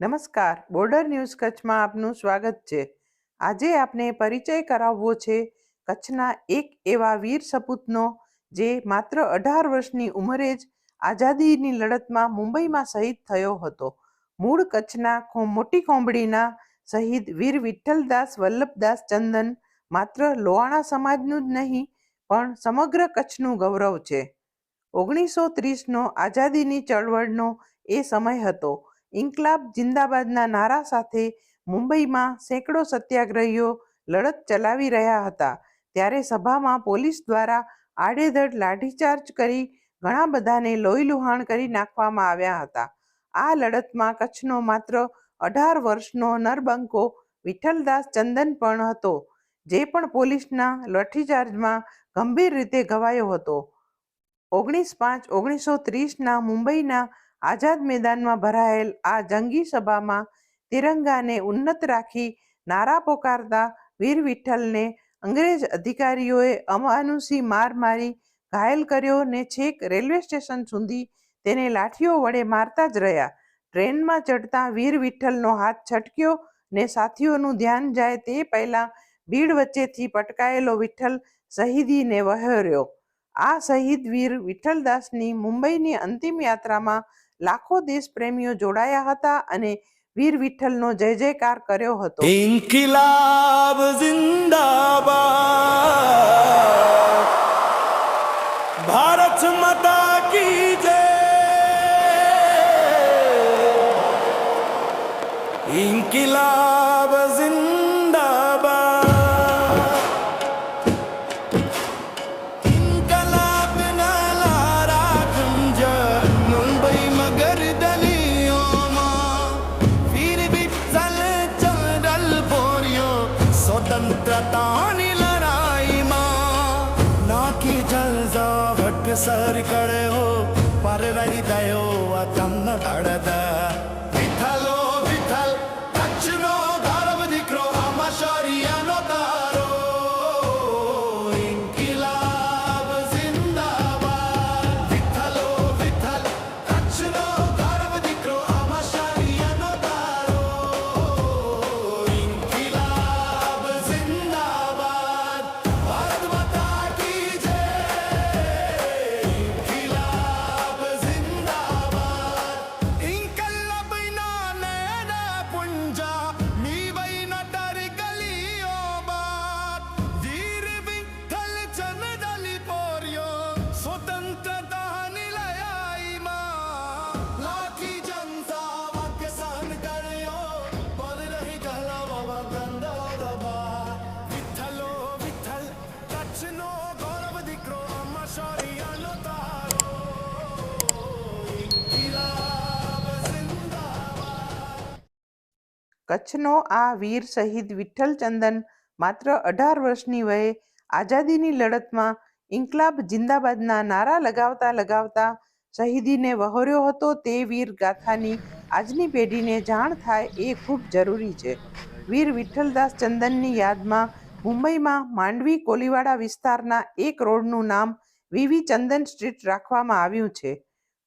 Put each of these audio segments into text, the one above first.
નમસ્કાર. Border news કચ્છમાં આપનું સ્વાગત છે. આજે આપને પરિચય કરાવવો છે કચ્છના એક એવા વીર સપૂતનો જે માત્ર અઢાર વર્ષની ઉંમરે જ આઝાદીની લડતમાં મુંબઈમાં શહીદ થયો હતો. મૂળ કચ્છના મોટી કોંબડીના શહીદ વીર વિઠ્ઠલદાસ વલ્લભદાસ ચંદન માત્ર લોહાણા સમાજનું જ નહીં, પણ સમગ્ર કચ્છનું ગૌરવ છે. ઓગણીસો ત્રીસનો આઝાદીની ચળવળનો એ સમય હતો. ઇન્કલાબ જિંદાબાદના નારા સાથે મુંબઈમાં સેંકડો સત્યાગ્રહીઓ લડત ચલાવી રહ્યા હતા. ત્યારે સભામાં પોલીસ દ્વારા આડેધડ લાઠીચાર્જ કરી ઘણા બધાને લોહીલુહાણ કરી નાખવામાં આવ્યા હતા. આ લડતમાં કચ્છનો માત્ર અઢાર વર્ષનો નરબંકો વિઠ્ઠલદાસ ચંદન પણ હતો, જે પણ પોલીસના લાઠીચાર્જમાં ગંભીર રીતે ઘવાયો હતો. ઓગણીસ પાંચ ઓગણીસો ત્રીસના મુંબઈના આઝાદ મેદાનમાં ભરાયેલ આ જંગી સભામાં તિરંગાને ઉન્નત રાખી નારા પોકારતા વીર વિઠ્ઠલને અંગ્રેજ અધિકારીઓએ અમાનુષી માર મારી ઘાયલ કર્યો ને છેક રેલવે સ્ટેશન સુધી તેને લાઠીઓ વડે મારતા જ રહ્યા. ટ્રેનમાં ચડતા વીર વિઠ્ઠલનો હાથ છટક્યો ને સાથીઓનું ધ્યાન જાય તે પહેલાં ભીડ વચ્ચેથી પટકાયેલો વિઠ્ઠલ શહીદીને વહેર્યો. આ શહીદ વીર વિઠ્ઠલદાસની મુંબઈની અંતિમ યાત્રામાં લાખો દેશપ્રેમીઓ જોડાયા હતા અને વીર વિઠ્ઠલનો જય જયકાર કર્યો હતો. ઇન્કિલાબ જિંદાબાદ. Sarika. કચ્છનો આ વીર શહીદ વિઠ્ઠલ ચંદન માત્ર અઢાર વર્ષની વયે આઝાદીની લડતમાં ઇન્કલાબ જિંદાબાદના નારા લગાવતા લગાવતા શહીદીને વહોર્યો હતો તે વીર ગાથાની આજની પેઢીને જાણ થાય એ ખૂબ જરૂરી છે. વીર વિઠ્ઠલદાસ ચંદનની યાદમાં મુંબઈમાં માંડવી કોલીવાડા વિસ્તારના એક રોડનું નામ વીવી ચંદન સ્ટ્રીટ રાખવામાં આવ્યું છે.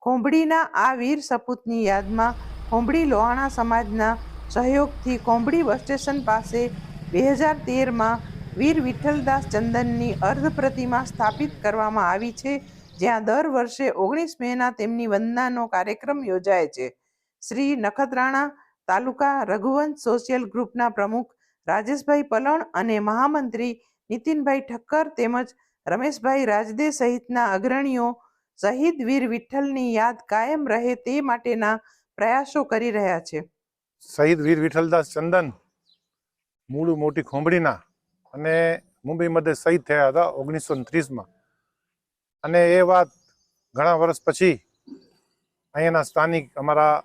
ખોંભડીના આ વીર સપૂતની યાદમાં ખોંભડી લોહાણા સમાજના સહયોગથી કોંભડી બસ સ્ટેશન પાસે બે હજાર તેરમાં વીર વિઠ્ઠલદાસ ચંદનની અર્ધ પ્રતિમા સ્થાપિત કરવામાં આવી છે, જ્યાં દર વર્ષે ઓગણીસ મેના તેમની વંદનાનો કાર્યક્રમ યોજાય છે. શ્રી નખત્રાણા તાલુકા રઘુવંશ સોશિયલ ગ્રુપના પ્રમુખ રાજેશભાઈ પલણ અને મહામંત્રી નીતિનભાઈ ઠક્કર તેમજ રમેશભાઈ રાજદે સહિતના અગ્રણીઓ શહીદ વીર વિઠ્ઠલની યાદ કાયમ રહે તે માટેના પ્રયાસો કરી રહ્યા છે. શહીદ વીર વિઠ્ઠલદાસ ચંદન મૂળ મોટી ખોંભડીના અને મુંબઈ મધ્ય શહીદ થયા હતા ઓગણીસો ત્રીસમાં. અને એ વાત ઘણા વર્ષ પછી અહીંયાના સ્થાનિક અમારા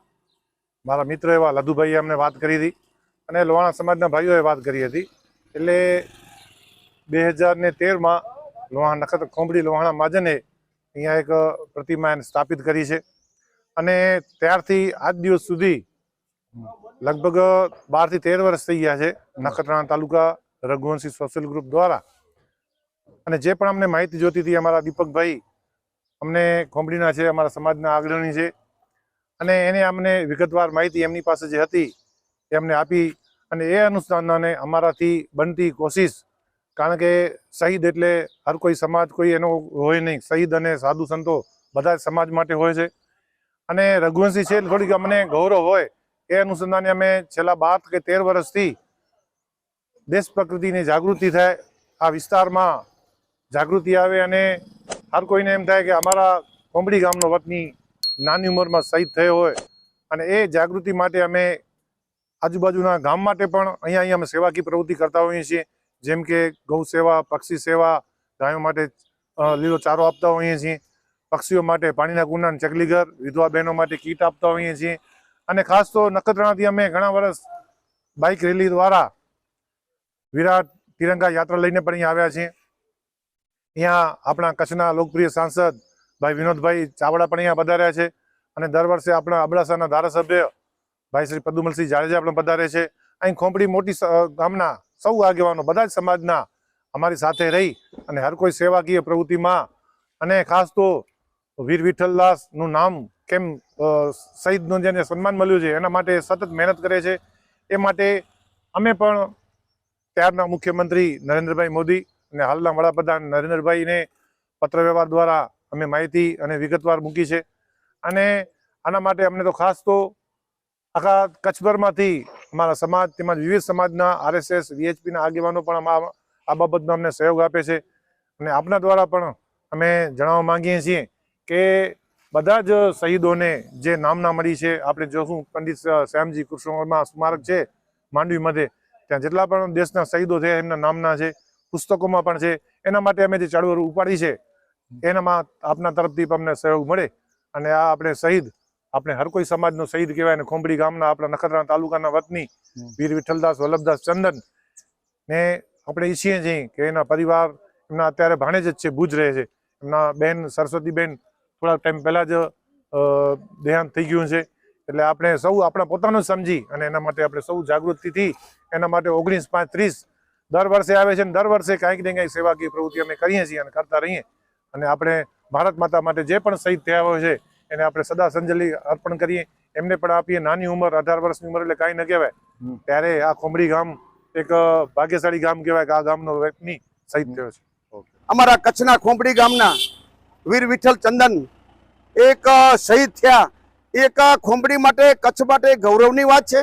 મારા મિત્રો એવા લધુભાઈએ અમને વાત કરી હતી અને લોહાણા સમાજના ભાઈઓએ વાત કરી હતી. એટલે બે હજાર ને તેરમાં લોહાણા નખત ખોંભડી લોહાણા મહાજને અહીંયા એક પ્રતિમા સ્થાપિત કરી છે. અને ત્યારથી આજ દિવસ સુધી લગભગ બારથી તેર વર્ષ થઈ ગયા છે નખત્રાણા તાલુકા રઘુવંશી સોશિયલ ગ્રુપ દ્વારા. અને જે પણ અમને માહિતી જોતી હતી અમારા દીપકભાઈ, અમને કોંબડીના છે, અમારા સમાજના અગ્રણી છે. અને એને અમને વિગતવાર માહિતી એમની પાસે જે હતી એ અમને આપી અને એ અનુસંધાને અમારાથી બનતી કોશિશ, કારણ કે શહીદ એટલે હર કોઈ સમાજ કોઈ એનો હોય નહીં. શહીદ અને સાધુ સંતો બધા સમાજ માટે હોય છે. અને રઘુવંશી છે થોડીક અમને ગૌરવ હોય. એ અનુસંધાને અમે છેલ્લા બાર કે તેર વર્ષથી દેશ પ્રકૃતિની જાગૃતિ થાય, આ વિસ્તારમાં જાગૃતિ આવે અને હર કોઈને એમ થાય કે અમારા કોંબડી ગામનો વતની નાની ઉંમરમાં શહીદ થયો હોય અને એ જાગૃતિ માટે અમે આજુબાજુના ગામ માટે પણ અહીંયા અહીંયા અમે સેવાકી પ્રવૃત્તિ કરતા હોઈએ છીએ, જેમ કે ગૌ સેવા, પક્ષી સેવા, ગાયો માટે લીલો ચારો આપતા હોઈએ છીએ, પક્ષીઓ માટે પાણીના કુંડા ચકલીઘર વિધવા બહેનો માટે કીટ આપતા હોઈએ છીએ અને ખાસ તો નખત્રાણાથી અમે ઘણા વર્ષ બાઇક રેલી દ્વારા વિરાટ તિરંગા યાત્રા લઈને પણ અહીંયા આવ્યા છીએ. અહીંયા આપણા કચ્છના લોકપ્રિય સાંસદ ભાઈ વિનોદભાઈ ચાવડા પણ અહીંયા પધાર્યા છે અને દર વર્ષે આપણા અબડાસાના ધારાસભ્ય ભાઈ શ્રી પદુમલસિંહ જાડેજા પણ પધારે છે. અહીં ખોંપડી મોટી ગામના સૌ આગેવાનો બધા જ સમાજના અમારી સાથે રહી અને હર કોઈ સેવાકીય પ્રવૃત્તિમાં અને ખાસ તો વીર વિઠ્ઠલદાસનું નામ કેમ શહીદનું જેને સન્માન મળ્યું છે, એના માટે સતત મહેનત કરે છે. એ માટે અમે પણ ત્યારના મુખ્યમંત્રી નરેન્દ્રભાઈ મોદી અને હાલના વડાપ્રધાન નરેન્દ્રભાઈને પત્રવ્યવહાર દ્વારા અમે માહિતી અને વિગતવાર મૂકી છે. અને આના માટે અમને તો ખાસ તો આખા કચ્છભરમાંથી અમારા સમાજ તેમજ વિવિધ સમાજના આરએસએસ, વીએચપીના આગેવાનો પણ આ બાબતનો અમને સહયોગ આપે છે. અને આપના દ્વારા પણ અમે જણાવવા માંગીએ છીએ કે બધા જ શહીદોને જે નામના મળી છે આપણે જોશું પંડિત શ્યામજી કૃષ્ણ વર્મા સ્મારક છે માંડવી મધે ત્યાં જેટલા પણ દેશના શહીદો છે એમના નામના છે પુસ્તકોમાં પણ છે. એના માટે અમે જે ચળવળ ઉપાડી છે એનામાં આપના તરફથી પણ અમને સહયોગ મળે. અને આ આપણે શહીદ આપણે હર કોઈ સમાજનો શહીદ કહેવાય અને ખોંભડી ગામના આપણા નખત્રા તાલુકાના વતની વીર વિઠ્ઠલદાસ વલ્લભદાસ ચંદન ને આપણે ઈચ્છીએ છીએ કે એના પરિવાર એમના અત્યારે ભાણેજ જ છે ભુજ રહે છે. એમના બેન સરસ્વતીબેન થોડા ટાઈમ પહેલા જ દેહાંત થઈ ગયું છે. એટલે આપણે સૌ આપણા પોતાનું સમજી અને એના માટે આપણે સૌ જાગૃતિથી એના માટે ઓગણીસ પાંચ ત્રીસ દર વર્ષે આવે છે અને દર વર્ષે કાંઈક ને કાંઈક સેવાકીય પ્રવૃત્તિ અમે કરીએ છીએ અને કરતા રહીએ. અને આપણે ભારત માતા માટે જે પણ શહીદ થયા હોય છે એને આપણે સદા સંજલી અર્પણ કરીએ. એમને પણ આપીએ નાની ઉંમર અઢાર વર્ષની ઉંમર એટલે કાંઈ ન કહેવાય. ત્યારે આ ખોમડી ગામ એક ભાગ્યશાળી ગામ કહેવાય કે આ ગામનો વ્યક્તિ શહીદ થયો છે. અમારા કચ્છના ખોમડી ગામના વીર વિઠ્ઠલ ચંદન એક શહીદ થયા. એક અ, ખોંપડી માટે કચ્છ માટે ગૌરવની વાત છે.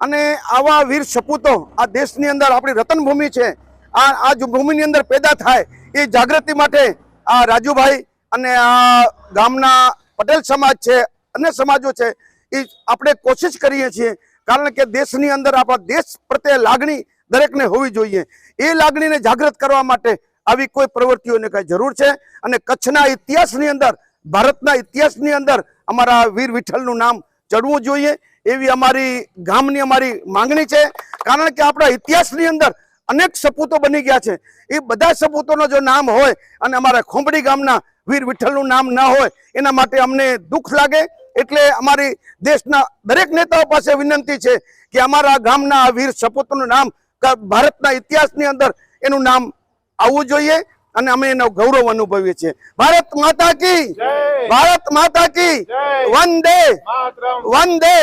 અને આવા વીર સપૂતો આ દેશની અંદર આપણી રતનભૂમિ છે. આ આ ભૂમિની અંદર પેદા થાય એ જાગૃતિ માટે આ રાજુભાઈ અને આ ગામના પટેલ સમાજ છે અન્ય સમાજો છે એ આપણે કોશિશ કરીએ છીએ. કારણ કે દેશની અંદર આપણા દેશ પ્રત્યે લાગણી દરેકને હોવી જોઈએ. એ લાગણીને જાગૃત કરવા માટે આવી કોઈ પ્રવૃત્તિઓની કઈ જરૂર છે? અને કચ્છના ઇતિહાસની અંદર, ભારતના ઇતિહાસની અંદર અમારા વીર વિઠ્ઠલનું નામ ચડવું જોઈએ એવી અમારી ગામની અમારી માંગણી છે. કારણ કે આપણા ઇતિહાસની અંદર અનેક સપૂતો બની ગયા છે. એ બધા સપૂતોનો જો નામ હોય અને અમારા ખોંભડી ગામના વીર વિઠ્ઠલનું નામ ન હોય, એના માટે અમને દુઃખ લાગે. એટલે અમારી દેશના દરેક નેતાઓ પાસે વિનંતી છે કે અમારા ગામના વીર સપૂતોનું નામ ભારતના ઇતિહાસની અંદર એનું નામ આવવું જોઈએ અને અમે એનો ગૌરવ અનુભવીએ છીએ ભારત માતા કી ભારત માતા કી વંદે વંદે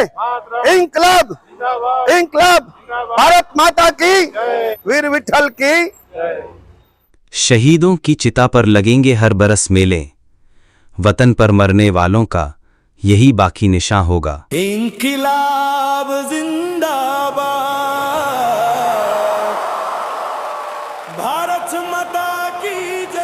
ઇન્કલાબ ઇન્કલાબ ભારત માતા કી વીર વિઠ્ઠલ કી शहीदों की चिता पर लगेंगे हर बरस मेले वतन पर मरने वालों का यही बाकी निशान होगा इंकिलाब जिंदा पाँच मता की जय